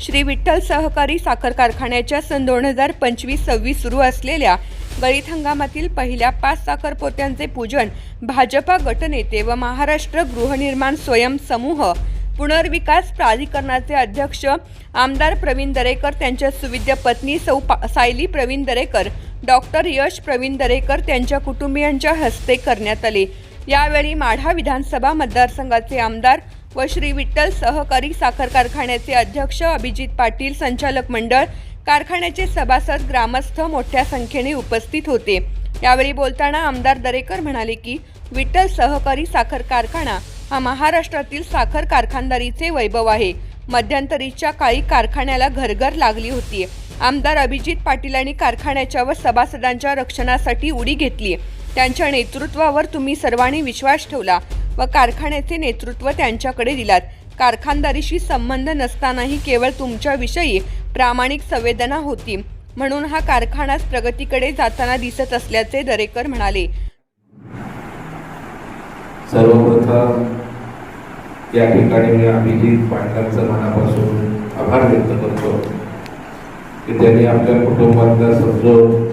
श्री विठ्ठल सहकारी साखर कारखान्याच्या सन दोन हजार पंचवीस सव्वीस सुरू असलेल्या गळीत हंगामातील पहिल्या पाच साखर पोत्यांचे पूजन भाजपा गटनेते व महाराष्ट्र गृहनिर्माण स्वयं समूह पुनर्विकास प्राधिकरणाचे अध्यक्ष आमदार प्रवीण दरेकर त्यांच्या सुविद्य पत्नी सौ सायली प्रवीण दरेकर डॉक्टर यश प्रवीण दरेकर त्यांच्या कुटुंबियांच्या हस्ते करण्यात आले. यावेळी माढा विधानसभा मतदारसंघाचे आमदार व श्री विठ्ठल सहकारी साखर कारखान्याचे अध्यक्ष अभिजित पाटील संचालक मंडळ कारखान्याचे सभासद ग्रामस्थ मोठ्या संख्येने उपस्थित होते. यावेळी बोलताना आमदार दरेकर म्हणाले की विठ्ठल सहकारी साखर कारखाना हा महाराष्ट्रातील साखर कारखानदारीचे वैभव आहे. मध्यंतरीच्या काळी कारखान्याला घरघर लागली होती. आमदार अभिजित पाटीलांनी कारखान्याच्या व सभासदांच्या रक्षणासाठी उडी घेतली. त्यांच्या नेतृत्वावर तुम्ही सर्वांनी विश्वास ठेवला. व कारखान्याचे नेतृत्व त्यांच्याकडे दिलात. कारखानदारीशी संबंध नसतानाही केवळ तुमच्याविषयी प्रामाणिक संवेदना होती म्हणून हा कारखानाच प्रगतीकडे जाताना दिसत असल्याचे दरेकर म्हणाले. सर्वप्रथम या ठिकाणी मी अभिजित पाटलांचं मनापासून आभार व्यक्त करतो की त्यांनी आपल्या कुटुंबातला समजून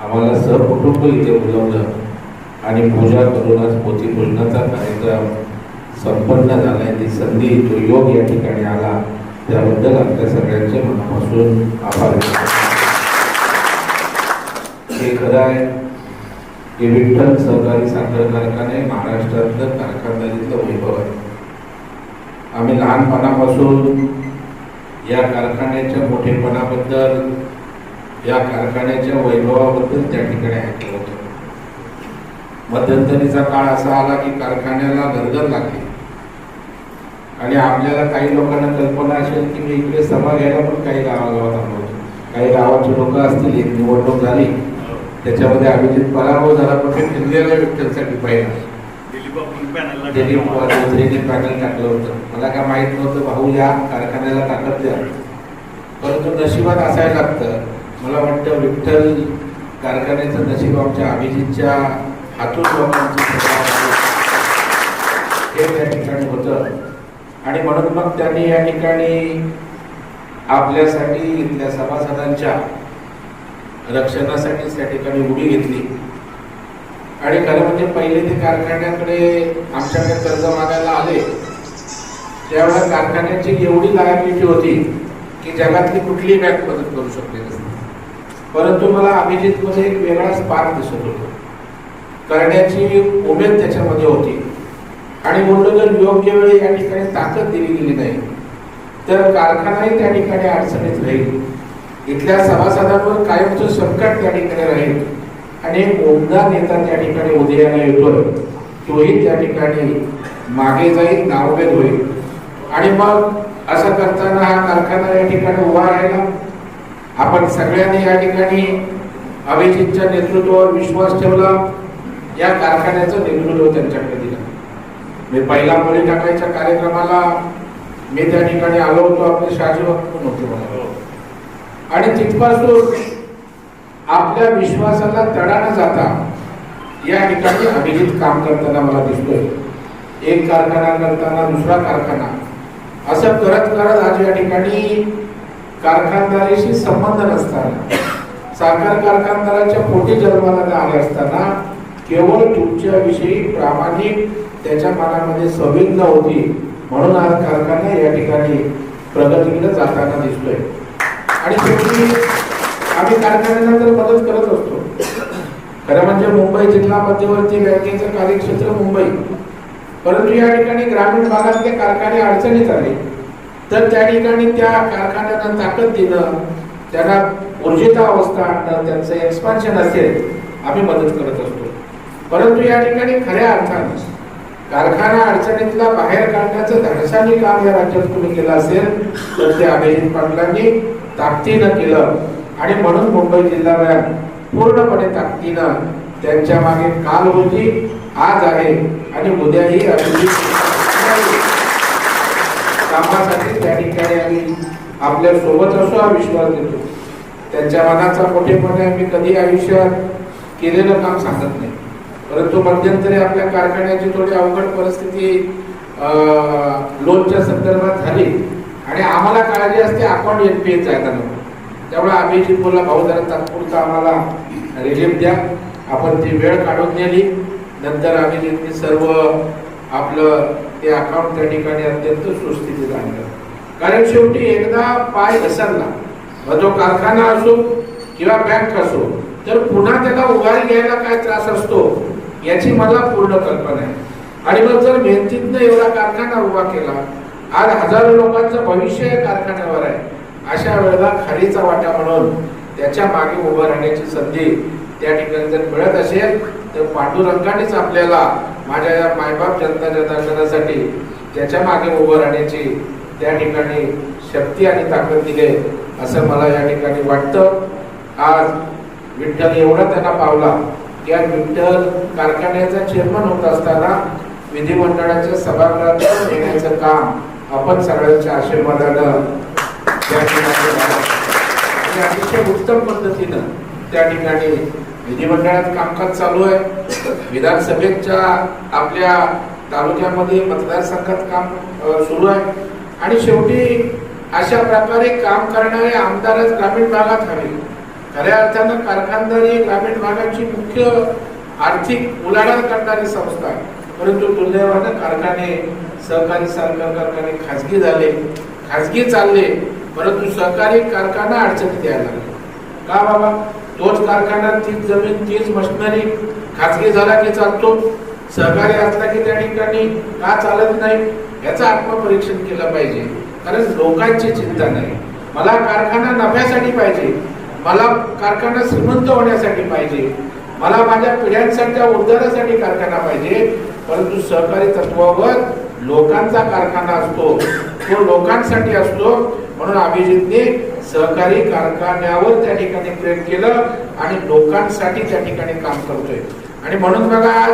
आम्हाला सहकुटुंब इथे बोलवलं. आणि पूजा करूनच पोती पूजनाचा कार्यक्रम संपन्न झाला ती संधी तो योग या ठिकाणी आला. त्याबद्दल आपल्या सगळ्यांचे मनापासून आभार हे खरं आहे. की विठ्ठल सहकारी साखर कारखाने महाराष्ट्रातलं कारखानदारीतलं वैभव आहे. आम्ही लहानपणापासून या कारखान्याच्या मोठेपणाबद्दल या कारखान्याच्या वैभवाबद्दल त्या ठिकाणी ऐकलं. मध्यंतरीचा काळ असा आला की कारखान्याला गरगर लागली. आणि आपल्याला काही लोकांना कल्पना असेल की मी इकडे सभा घ्यायला पण काही गावागावात आलो. होतो काही गावाची लोक असतील एक निवडणूक झाली. त्याच्यामध्ये अभिजित पराभव झाला. पण ते फिरलेला विठ्ठलसाठी पाहिला. दिलीप चौधरीने पॅनल टाकलं होतं. मला काय माहीत नव्हतं भाऊ या कारखान्याला ताकद द्या. परंतु नशिबात असायला लागतं. मला वाटतं विठ्ठल कारखान्याचं नशीब आमच्या अभिजितच्या हातून लोकांची हे त्या ठिकाणी होतं. आणि म्हणून मग त्यांनी या ठिकाणी आपल्यासाठी इथल्या सभासदांच्या रक्षणासाठी त्या ठिकाणी उडी घेतली. आणि खरं म्हणजे पहिले ते कारखान्याकडे आमच्याकडे कर्ज मागायला आले त्यावेळेला कारखान्याची एवढी लायबिलिटी होती की जगातली कुठलीही बँक मदत करू शकते परंतु मला अभिजितमध्ये एक वेगळा स्पार्क दिसत होतो. करण्याची उमेद त्याच्यामध्ये होती. आणि म्हणून जर योग्य वेळी या ठिकाणी ताकद दिली गेली नाही तर कारखानाही त्या ठिकाणी अडचणीत राहील. इथल्या सभासदांवर कायमचं संकट त्या ठिकाणी राहील. आणि एक नेता त्या ठिकाणी उदयाला येतोय तोही त्या ठिकाणी मागे जाईल नावभेद होईल. आणि मग असं करताना हा कारखाना या ठिकाणी उभा राहिला. आपण सगळ्यांनी या ठिकाणी अभिजितच्या नेतृत्वावर विश्वास ठेवला. या कारखान्याचं नेतृत्व त्यांच्याकडे दिलं. मी पहिला मुली टाकायच्या कार्यक्रमाला मी त्या ठिकाणी आलो होतो आपले शाजी पण होते मला. आणि तिथपासून आपल्या विश्वासाला तडा न जाता या ठिकाणी अभिजित काम करताना मला दिसतोय. एक कारखाना करताना दुसरा कारखाना. असं करत करत आज या ठिकाणी कारखानदारीशी संबंध नसताना साखर कारखानदाराच्या पोटी जन्माला आले असताना केवळ तुमच्याविषयी प्रामाणिक त्याच्या मनामध्ये संवेदना होती. म्हणून आज कारखाना या ठिकाणी प्रगतीकडे जाताना दिसतोय. आणि शेवटी आम्ही कारखान्याला तर मदत करत असतो. खरं म्हणजे मुंबई जिल्हा मध्यवर्ती बँकेचं कार्यक्षेत्र मुंबई. परंतु या ठिकाणी ग्रामीण भागातले कारखाने अडचणीत आले. तर त्या ठिकाणी त्या कारखान्यांना ताकद देणं त्यांना ऊर्जिता अवस्था आणणं त्यांचं एक्सपान्शन असेल. आम्ही मदत करत असतो परंतु या ठिकाणी खऱ्या अर्थाने कारखाना अडचणीतला बाहेर काढण्याचं धडसानी काम या राज्यात तुम्ही केलं असेल तर ते अभिजित पाटलांनी ताकदीनं केलं. आणि म्हणून मुंबई जिल्हा बँक पूर्णपणे ताकदीनं त्यांच्या मागे काल होती आज आहे. आणि उद्याही अभिजित कामासाठी त्या ठिकाणी आम्ही आपल्यासोबत असो हा विश्वास देतो. त्यांच्या मनाचा मोठेपणे आम्ही कधी आयुष्यात केलेलं काम सांगत नाही. परंतु मध्यंतरी आपल्या कारखान्याची थोडी अवघड परिस्थिती लोनच्या संदर्भात झाली आणि आम्हाला काळजी असते अकाउंट एन पी जायला नको. त्यामुळे अभिजित बोलला भाऊ जरा तात्पुरता आम्हाला रिलीफ द्या. आपण ती वेळ काढून नेली. नंतर अभिजितने सर्व आपलं ते अकाउंट त्या ठिकाणी अत्यंत सुस्थितीत आणलं. कारण शेवटी एकदा पाय घसरला मग तो कारखाना असो किंवा बँक असो तर पुन्हा त्याला उभारी घ्यायला काय त्रास असतो? याची मला पूर्ण कल्पना आहे. आणि मग जर मेहनतीतनं एवढा कारखाना उभा केला आज हजारो लोकांचं भविष्य या कारखान्यावर आहे. अशा वेळेला खारीचा वाटा म्हणून त्याच्यामागे उभं राहण्याची संधी त्या ठिकाणी जर मिळत असेल तर पांडुरंगानेच आपल्याला माझ्या या मायबाप जनता दर्शनासाठी त्याच्यामागे उभं राहण्याची त्या ठिकाणी शक्ती आणि ताकद दिली असं मला या ठिकाणी वाटतं. आज विठ्ठल एवढा त्यांना पावला या विठ्ठल कारखान्याचा चेअरमन होत असताना विधिमंडळाच्या सभागृहात येण्याचं काम आपण सगळ्यांच्या आशीर्वादानं त्या ठिकाणी अतिशय उत्तम पद्धतीनं त्या ठिकाणी विधिमंडळात कामकाज चालू आहे. विधानसभेच्या आपल्या तालुक्यामध्ये मतदारसंघात काम सुरू आहे. आणि शेवटी अशा प्रकारे काम करणारे आमदारच ग्रामीण भागात हवे. खऱ्या अर्थानं कारखानदारी ग्रामीण भागाची मुख्य आर्थिक उलाढाल करणारी संस्था आहे. परंतु दुर्दैवानं कारखाने सहकारी साखर कारखाने खाजगी झाले खाजगी चालले परंतु सहकारी कारखाना अडचणीत यायला लागले. का बाबा? तोच कारखाना तीच जमीन तीच मशिनरी खाजगी झाला की चालतो? सहकारी असला की त्या ठिकाणी का चालत नाही? याचं आत्मपरीक्षण केलं पाहिजे. कारण लोकांची चिंता नाही. मला कारखाना नफ्यासाठी पाहिजे. मला कारखाना श्रीमंत होण्यासाठी पाहिजे. मला माझ्या पिढ्यांसाठीच्या उद्धारासाठी कारखाना पाहिजे. परंतु सहकारी तत्वावर लोकांचा कारखाना असतो. तो लोकांसाठी असतो. म्हणून अभिजितने सहकारी कारखान्यावर त्या ठिकाणी प्रेम केलं आणि लोकांसाठी त्या ठिकाणी काम करतोय. आणि म्हणून बघा आज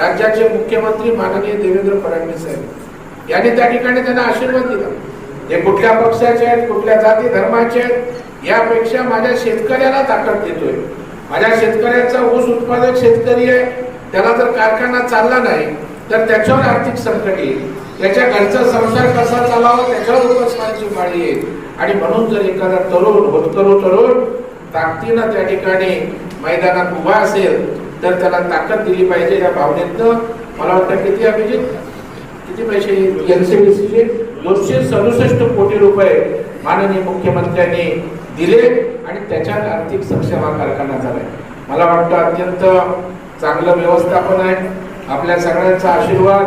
राज्याचे मुख्यमंत्री माननीय देवेंद्र फडणवीस साहेब यांनी त्या ठिकाणी त्यांना आशीर्वाद दिला. ते कुठल्या पक्षाचे आहेत कुठल्या जाती धर्माचे आहेत यापेक्षा माझ्या शेतकऱ्याला ताकद देतोय. माझ्या शेतकऱ्याचा ऊस उत्पादक शेतकरी आहे त्याला जर कारखाना चालला नाही तर त्याच्यावर आर्थिक संकट येईल. त्याच्या घरचा संसार कसा चालावा त्याच्यावर उपस्मानाची पाळी येईल. आणि म्हणून जर एखादा तरुण होतकरू तरुण ताकदीनं त्या ठिकाणी मैदानात उभा असेल तर त्याला ताकद दिली पाहिजे या भावनेतनं. मला वाटतं किती अभिजित? किती पैसे एनसीबीसीचे दोनशे सदुसष्ट कोटी रुपये. माननीय मुख्यमंत्र्यांनी दिले आणि त्याच्यात आर्थिक सक्षम हा कारखाना झालाय. मला वाटतं अत्यंत चांगलं व्यवस्थापन आहे. आपल्या सगळ्यांचा आशीर्वाद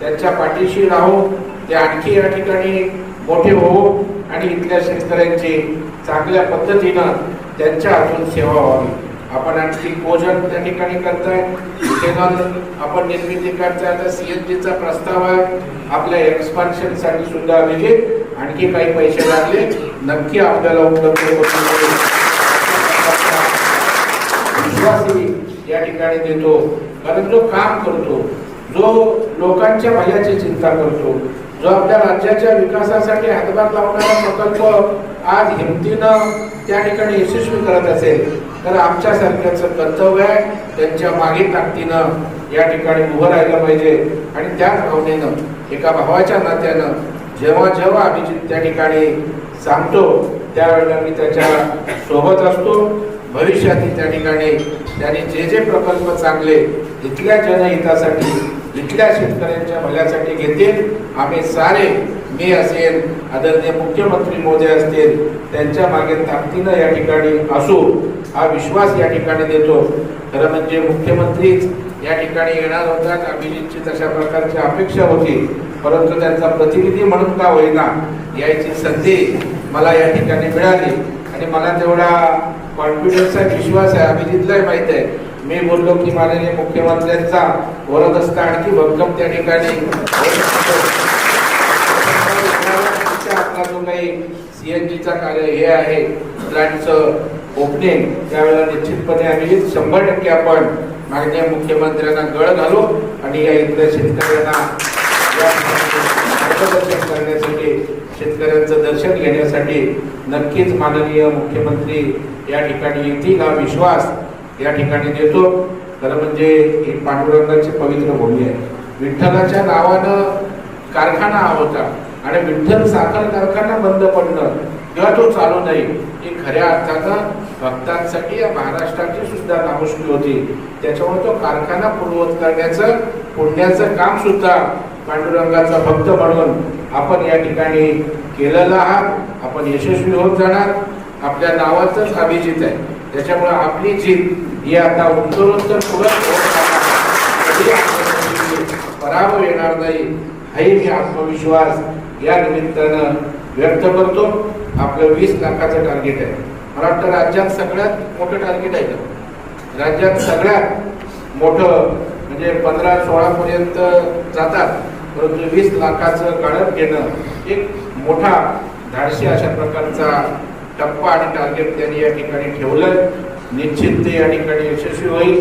त्यांच्या पाठीशी राहू ते आणखी या ठिकाणी मोठे होऊ आणि इथल्या शेतकऱ्यांची चांगल्या पद्धतीनं त्यांच्या हातून सेवा व्हावी. आपण आणखी भोजन त्या ठिकाणी करताय. इथेनॉल आपण निर्मिती करताय. आता सीएनजीचा प्रस्ताव आहे. आपल्या एक्सपान्शनसाठी सुद्धा अभिजित आणखी काही पैसे लागले. नक्की आपल्याला उपलब्ध विश्वासही या ठिकाणी देतो. कारण जो काम करतो जो लोकांच्या भल्याची चिंता करतो जो आपल्या राज्याच्या विकासासाठी हातभार लावणारा प्रकल्प आज हिमतीनं त्या ठिकाणी यशस्वी करत असेल तर आमच्यासारख्याचं कर्तव्य आहे त्यांच्या मागे ताकदीनं या ठिकाणी उभं राहिलं पाहिजे. आणि त्याच भावनेनं एका भावाच्या नात्यानं जेव्हा जेव्हा अभिजित त्या ठिकाणी सांगतो त्यावेळेला मी त्याच्या सोबत असतो. भविष्यातील त्या ठिकाणी त्यांनी जे जे प्रकल्प चांगले इथल्या जनहितासाठी इथल्या शेतकऱ्यांच्या भल्यासाठी घेतील. आम्ही सारे मी असेल आदरणीय मुख्यमंत्री मोदी असतील त्यांच्या मागे ताकदीनं या ठिकाणी असू हा विश्वास या ठिकाणी देतो. खरं म्हणजे मुख्यमंत्रीच या ठिकाणी येणार होतात अभिजितची तशा प्रकारची अपेक्षा होती. परंतु त्यांचा प्रतिनिधी म्हणून का होईना यायची संधी मला या ठिकाणी मिळाली. आणि मला तेवढा कॉन्फिडन्स आहे विश्वास आहे अभिजितलाही माहीत आहे. मी बोललो की माननीय मुख्यमंत्र्यांचा वरद असता आणखी भक्कम त्या ठिकाणी. आपला जो काही सीएनजीचा कार्य हे आहे. प्लॅनचं ओपनिंग त्यावेळेला निश्चितपणे आम्ही शंभर टक्के आपण माननीय मुख्यमंत्र्यांना गळ घालू आणि या इथल्या शेतकऱ्यांना मार्गदर्शन करण्यासाठी शेतकऱ्यांचं दर्शन घेण्यासाठी नक्कीच माननीय मुख्यमंत्री या ठिकाणी येतील हा विश्वास. या ठिकाणी देतो. खरं म्हणजे ही पांडुरंगाची पवित्र भूमी आहे. विठ्ठलाच्या नावानं कारखाना हा होता आणि विठ्ठल साखर कारखाना बंद पडणं किंवा तो चालू नाही ही खऱ्या अर्थानं भक्तांसाठी या महाराष्ट्राची सुद्धा नामुष्की होती. त्याच्यामुळे तो कारखाना पूर्ववत करण्याचं पुण्याचं काम सुद्धा पांडुरंगाचा भक्त म्हणून आपण या ठिकाणी केलेलं आहात. आपण यशस्वी होत जाणार. आपल्या नावाचंच अभिजित आहे. त्याच्यामुळे आपली जीत ही आता उत्तरोत्तर पुढे पराभव येणार नाही हाही मी आत्मविश्वास या निमित्तानं व्यक्त करतो. आपलं वीस लाखाचं टार्गेट आहे. मला वाटतं राज्यात सगळ्यात मोठं टार्गेट आहे का? राज्यात सगळ्यात मोठं म्हणजे पंधरा सोळापर्यंत जातात. परंतु वीस लाखाचं काढत घेणं एक मोठा धाडशी अशा प्रकारचा टप्पा आणि टार्गेट त्यांनी या ठिकाणी ठेवलं निश्चित ते या ठिकाणी यशस्वी होईल.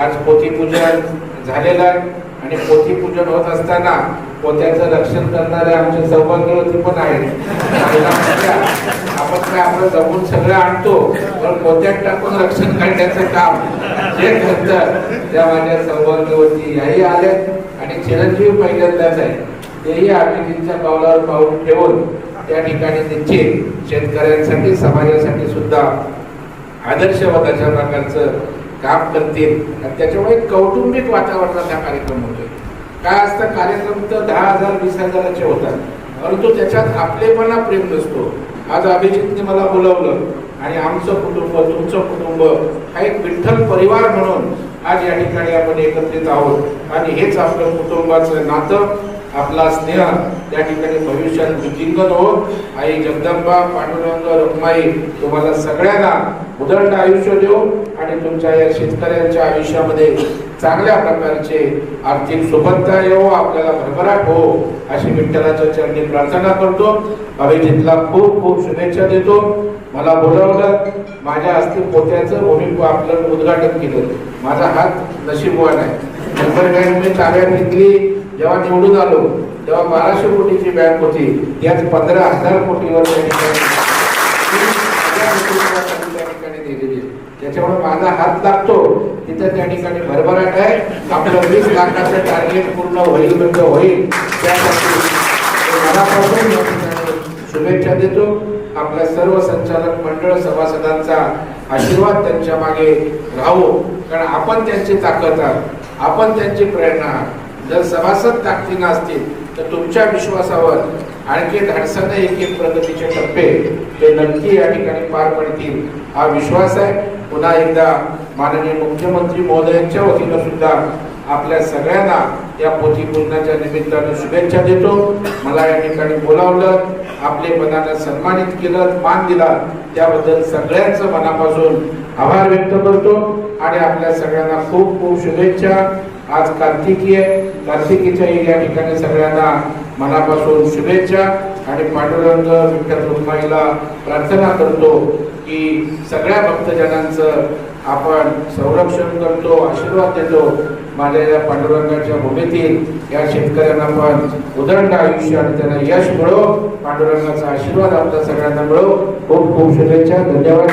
आज पोथीपूजन झालेलं आहे. आणि पोथीपूजन होत असताना पोत्याचं रक्षण करणारे आमचे सौभाग्यवती पण आहेत. आपण काय आपलं जमून सगळं आणतो पण पोत्यात टाकून रक्षण करण्याचं काम जे करतं त्या माझ्या सौभाग्यवती याही आल्या आणि चिरंजीव पहिल्यांदाच आहे तेही अभिजीतच्या पावलावर पाऊल ठेवून त्या ठिकाणी निश्चित शेतकऱ्यांसाठी समाजासाठी सुद्धा आदर्शवादाच्या प्रकारचं काम करतील. आणि त्याच्यामुळे कौटुंबिक वातावरणात हा कार्यक्रम होतोय. काय असतं कार्यक्रम तर दहा हजार वीस हजाराचे होतात. परंतु त्याच्यात आपलेपणा प्रेम नसतो. आज अभिजितने मला बोलावलं आणि आमचं कुटुंब तुमचं कुटुंब हा एक विठ्ठल परिवार म्हणून आज या ठिकाणी आपण एकत्रित आहोत. आणि हेच आपलं कुटुंबाचं नातं आपला स्नेह त्या ठिकाणी भविष्यात वृद्धिंगत हो आई जगदंबा पांडुरंग रखमाई तुम्हाला सगळ्यांना उदंड आयुष्य देऊ आणि तुमच्या या शेतकऱ्यांच्या आयुष्यामध्ये चांगल्या प्रकारचे आर्थिक सुबत्ता येऊ आपल्याला भरभराट हो अशी विठ्ठलाच्या चरणी प्रार्थना करतो. अभिजितला खूप खूप शुभेच्छा देतो. मला बोलवलं माझ्या हस्ते पोत्याचं भूमी आपलं उद्घाटन केलं. माझा हात नशीबवान आहे. मी ताब्यात घेतली. जेव्हा निवडून आलो तेव्हा बाराशे कोटीची बँक होती. त्याच पंधरा हजार कोटीवर त्या ठिकाणी कोटीची त्या ठिकाणी दिलेली आहे. त्याच्यामुळे माझा हात लागतो. तिथं त्या ठिकाणी भरभराट आहे. आपलं वीस लाखाचं टार्गेट पूर्ण होईल म्हणजे होईल. त्यासाठी मनापासून या ठिकाणी शुभेच्छा देतो. आपल्या सर्व संचालक मंडळ सभासदांचा आशीर्वाद त्यांच्या मागे राहू. कारण आपण त्यांची ताकद आहात. आपण त्यांची प्रेरणा आहात. जर सभासद ताकदीनं असतील तर तुमच्या विश्वासावर आणखी धाडसानं एक एक प्रगतीचे टप्पे. ते नक्की या ठिकाणी पार पडतील हा विश्वास आहे. पुन्हा एकदा माननीय मुख्यमंत्री महोदयांच्या वतीनं सुद्धा आपल्या सगळ्यांना या पोथी पूजनाच्या निमित्तानं शुभेच्छा देतो. मला या ठिकाणी बोलावलं आपले मनानं सन्मानित केलं मान दिला. त्याबद्दल सगळ्यांचं मनापासून आभार व्यक्त करतो आणि आपल्या सगळ्यांना खूप खूप शुभेच्छा. आज कार्तिकी आहे कार्तिकीच्या या ठिकाणी सगळ्यांना मनापासून शुभेच्छा आणि पांडुरंग विठ्ठल रुक्माईला प्रार्थना करतो की सगळ्या भक्तजनांचं आपण संरक्षण करतो आशीर्वाद देतो. माझ्या या पांडुरंगाच्या भूमीतील या शेतकऱ्यांना पण उदंड आयुष्य आणि त्यांना यश मिळो. पांडुरंगाचा आशीर्वाद आपल्या सगळ्यांना मिळो. खूप खूप शुभेच्छा. धन्यवाद.